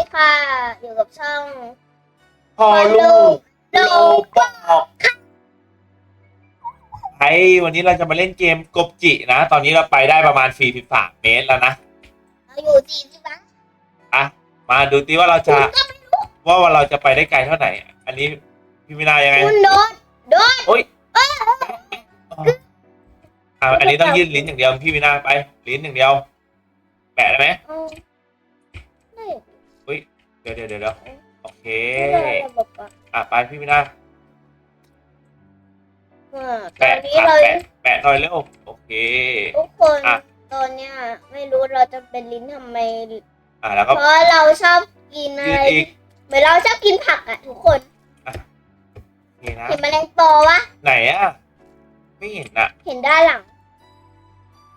ดีค่ะ อยู่กับช่องพอลูกโลโลบอกไอ้วันนี้เราจะมาเล่นเกมกบจินะ ตอนนี้เราไปได้ประมาณ 43 เมตรแล้วนะเราอยู่จีนใช่ปะอะ มาดูติว่าเราจะ ว่าว่าเราจะไปได้ไกลเท่าไหร่ อันนี้พี่มินายังไงคุณโดนโดนโอ๊ยอะอันนี้ต้องยื่นลิ้นอย่างเดียวพี่มินาไป ลิ้นอย่างเดียว แปะได้ไหมเอาได้ เดี๋ยวเดี๋ยวเดี๋ยวเดี๋ยวโอเคไม่ได้ระบบอะอะไปพี่มินาอ่าตอแปะนนี้อะเราแปะแปะหน่อยเร็วโอเค ทุกคนอะ ตอนเนี้ยไม่รู้เราจะเป็นลิ้นทำไม อะแล้วก็เพราะเราชอบกินอะยืดไรอีกเหมือนเราชอบกินผักอะทุกคนนี่นะ เห็นแมลงปอวะไหนอะ ไม่เห็นอะ เห็นด้านหลัง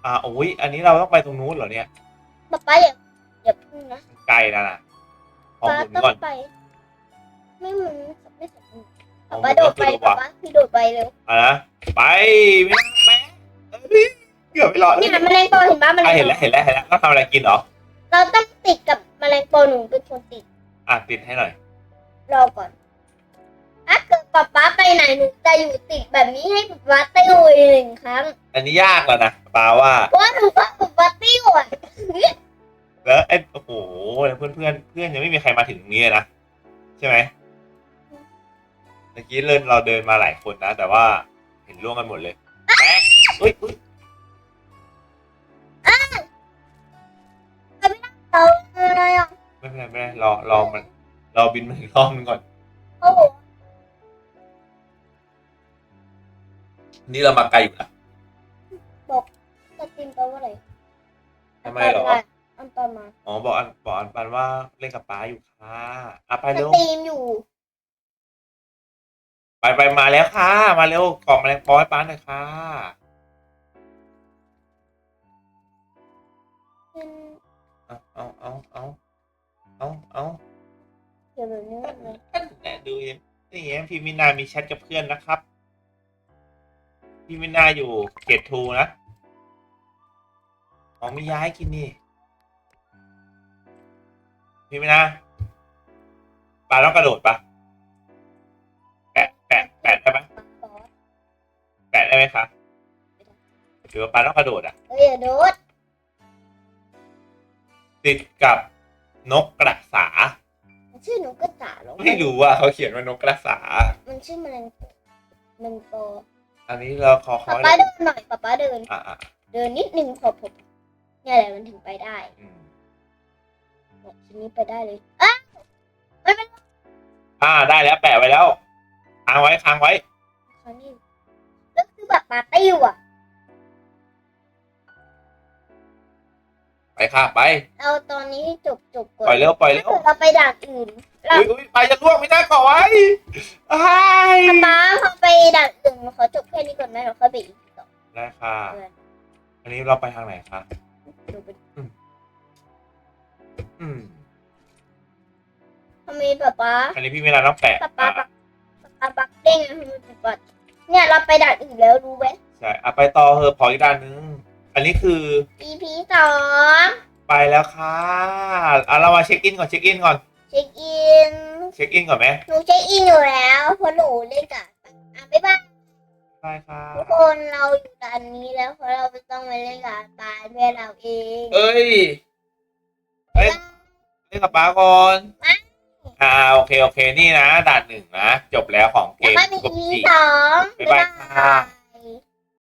อ่าโอ้ยอันนี้เราต้องไปตรงนู้นเหรอเนี่ยป๊าป๊าอย่าอย่าพึ่งนะไกลแล้วนะ ขอป๊าหมุนต้อก่อนงไป ไม่เหมือนไม่สมบูรณ์ของป๊าโดดไปผมก็คือป๊าป๊าพี่โดดไปเร็วอะนะไปไม่ต้องแป๊ะเอ้ยเกือบไปหลอดเนี่ยแมลงปอเห็นปะแมลอะงเห็นปแล้อวเห็นแล้วเห็นแล้วต้องทำอะไรกินเหรอเราต้องติดกับแมลงปอหนูเป็นคนติดอะติดให้หน่อยรอก่อนถ้าเกิดป๊าป๊าไปไหนหนูจะอยู่ติดแบบนี้ให้ป๊าป๊าติ้วอีกหนึ่งครั้งอันนี้ยากแล้วนะปาว่าเพราะว่าหนูว่าป๊าป๊าติ้วอะ แล้วไอ้โอ้โหเพื่อนเพื่อนเพื่อนยังไม่มีใครมาถึงตรงนี้เลยนะใช่ไหมเมื่อกี้เล่นเราเดินมาหลายคนนะ แต่ว่าเห็นร่วงกันหมดเลยแป๊ะอุ้ยอุ้ยเราอะไรอะไม่เป็นไรไม่เป็นไรรอรอมันรอบินมาถึงรอบนึงก่อน โอ้โหนี่เรามาไกลอยู่นะบอกจะติมแปลว่าอะไรทำไมหรอ อันตรมาอ๋อบอกอันบอกอันปันว่าเล่นกับป้าอยู่ค่ะอะไปสเร็วตรีมอยู่ ไปไปมาแล้วค่ะ มาเร็วกล่องแมลงปอให้ป้าหน่อยค่ะเป็นเอาเอาเอาเอาเอาเอาเกี่ยวแบบนี้เลยอันแหละดูยังนี่ไงพี่มินามีแชทกับเพื่อนนะครับ พี่มินาอยู่เกตทูนะอ๋อมีย้ายกินนี่ พี่มินาปลาต้องกระโดดปะแปะแปะแปะได้ปะบอสแปะได้ไหมคะหรือว่าปลาต้องกระโดดอะเอ้ยอย่าโดดติดกับนกกระสา มันชื่อหนูก็จ่าหรอไม่รู้ว่าเขาเขียนว่านกกระสา มันชื่อแมลงแมลงปออันนี้เราขอขอป๊าป๊าเดินหน่อยป๊าป๊าเดินอะอะเดินนิดนึงพอผมเนี่ยแหละมันถึงไปได้ อืมเนี่ยทีนี้ไปได้เลยอะอ่าได้แล้วแปะไว้แล้วค้างไว้ค้างไว้คราวนี้แล้วคือแบบปาติ้วอะ ไปค่ะไปเราตอนนี้ให้จบจบก่อนปล่อยเร็วปล่อยถ้าเร็วเกิดเราไปด่านอื่น เราอุ้ยอุ้ยไปจะล่วงไม่ได้ก่อนไว้อ้ายป๊าพอไปด่านอื่นเราขอจบแค่นี้ก่อนไหมเราค่อยไปอีกต่อได้ค่ะเอออันนี้เราไปทางไหนคะ ดูไป อืมทำไมป๊าป๊าอันนี้พี่เวลาต้องแปะป๊าป๊าอะป๊าป๊าป๊าเด้งนะทำไมป๊าป๊าเนี่ยเราไปด่านอื่นแล้วรู้ไหมใช่อะไปต่อเถอะพออีกด้านนึง อันนี้คือ EP สองไปแล้วค่ะอะเรามาเช็คอินก่อนเช็คอินก่อน เช็คอิน เช็คอินก่อนไหมหนูเช็คอินอยู่แล้วเพราะหนูเล่นกับอะบ๊ายบายได้ค่ะทุกคนเราอยู่ด่านนี้แล้วเพราะเราไม่ต้องไปเล่นกับปาเพื่อนเราเอง เอ้ยเอ้ยเล่นกับป้าก่อนอ่าโอเคโอเคนี่นะด่านหนึ่งนะจบแล้วของเกแล้วมก็มีกบ EP จีสอง บ๊ายบายค่ะ